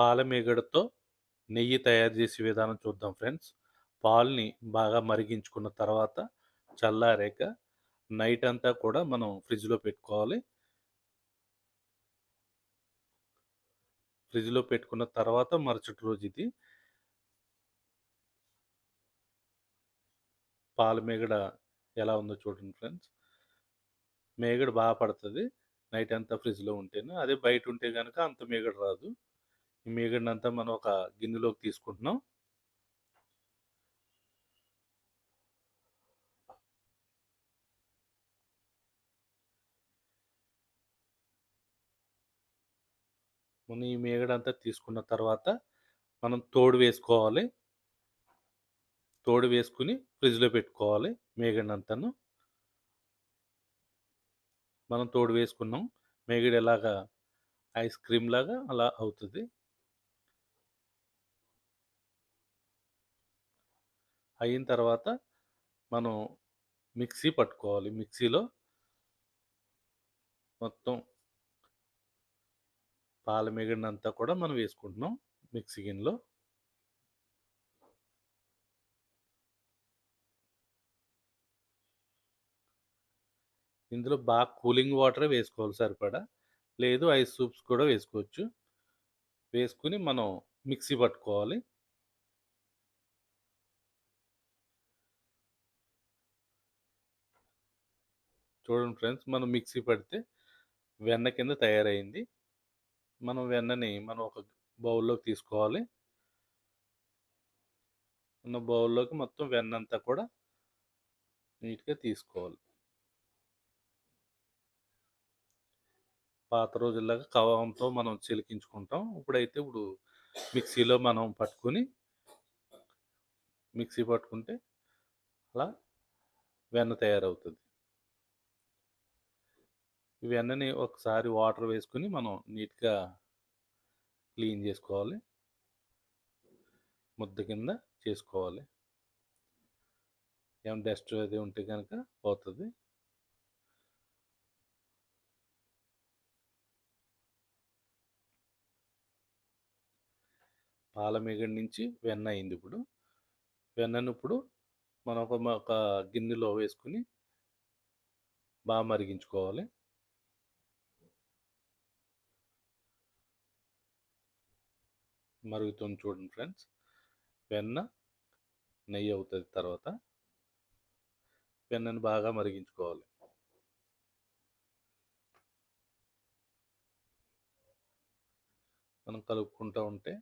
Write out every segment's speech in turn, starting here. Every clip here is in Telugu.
పాల మీగడతో నెయ్యి తయారు చేసే విధానం చూద్దాం ఫ్రెండ్స్. పాల్ని బాగా మరిగించుకున్న తర్వాత చల్లారాక నైట్ అంతా కూడా మనం ఫ్రిడ్జ్‌లో పెట్టుకోవాలి. ఫ్రిడ్జ్‌లో పెట్టుకున్న తర్వాత మరుసటి రోజు ఇది పాలమేగడ ఎలా ఉందో చూడండి ఫ్రెండ్స్. మేగడ బాగా పడుతుంది నైట్ అంతా ఫ్రిడ్జ్‌లో ఉంటేనే అదే బయట ఉంటే కనుక అంత మేగడ రాదు. ఈ మీగడనంతా మనం ఒక గిన్నెలోకి తీసుకుంటున్నాం. మనం ఈ మేగడంతా తీసుకున్న తర్వాత మనం తోడు వేసుకోవాలి. తోడు వేసుకుని ఫ్రిడ్జ్‌లో పెట్టుకోవాలి మీగడనంతాను. మనం తోడు వేసుకున్నాం. మేగడు ఎలాగా ఐస్ క్రీమ్ లాగా అలా అవుతుంది అయిన తర్వాత మనం మిక్సీ పట్టుకోవాలి. మిక్సీలో మొత్తం పాల మీగడనంతా కూడా మనం వేసుకుంటున్నాం మిక్సీ గిన్నెలో. ఇందులో బాగా కూలింగ్ వాటరే వేసుకోవాలి సరిపడా. లేదు ఐస్ సూప్స్ కూడా వేసుకోవచ్చు. వేసుకొని మనం మిక్సీ పట్టుకోవాలి. చూడండి ఫ్రెండ్స్ మనం మిక్సీ పడితే వెన్న కింద తయారైంది మనం వెన్నని మనం ఒక బౌల్‌లోకి తీసుకోవాలి. ఉన్న బౌల్‌లోకి మొత్తం వెన్నంతా కూడా నీట్‌గా తీసుకోవాలి. పాత రోజుల్లాగా కవంతో మనం చిలికించుకుంటాం. ఇప్పుడైతే ఇప్పుడు మిక్సీలో మనం పట్టుకొని మిక్సీ పట్టుకుంటే అలా వెన్న తయారవుతుంది ఇవన్నీ ఒకసారి వాటర్ వేసుకొని మనం నీట్‌గా క్లీన్ చేసుకోవాలి. ముద్ద కింద చేసుకోవాలి. ఏం డస్ట్ అది ఉంటే కనుక పోతుంది పాల మీగడ నుంచి వెన్న అయింది ఇప్పుడు వెన్నను ఇప్పుడు మనం ఒక గిన్నెలో వేసుకొని బాగా మరిగించుకోవాలి. మరుగుతుంది చూడండి ఫ్రెండ్స్. వెన్న, నెయ్యి అవుతుంది తర్వాత. వెన్నను బాగా మరిగించుకోవాలి. మనం కలుపుకుంటూ ఉంటే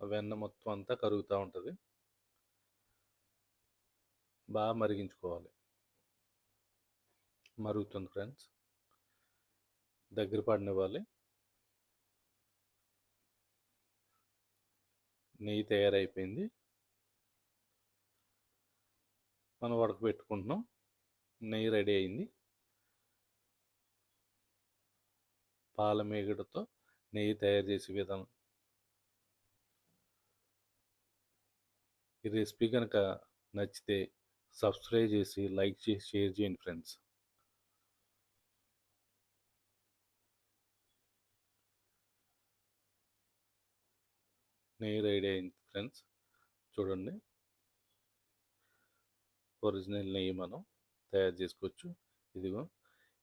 వెన్న మొత్తం అంతా కరుగుతూ ఉంటుంది బాగా మరిగించుకోవాలి. మరుగుతుంది ఫ్రెండ్స్. దగ్గర పడినివ్వాలి నెయ్యి తయారైపోయింది. మనం ఉడకబెట్టుకుంటున్నాం. నెయ్యి రెడీ అయింది. పాల మేగడతో నెయ్యి తయారు చేసే విధానం. ఈ రెసిపీ కనుక నచ్చితే సబ్స్క్రైబ్ చేసి, లైక్ చేసి, షేర్ చేయండి ఫ్రెండ్స్. నెయిర్ ఐడియా అయింది ఫ్రెండ్స్. చూడండి. ఒరిజినల్ నెయ్యి మనం తయారు చేసుకోవచ్చు. ఇదిగో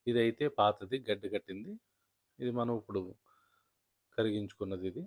ఇదైతే పాతది గడ్డ కట్టింది. ఇది మనం ఇప్పుడు కరిగించుకున్నది ఇది.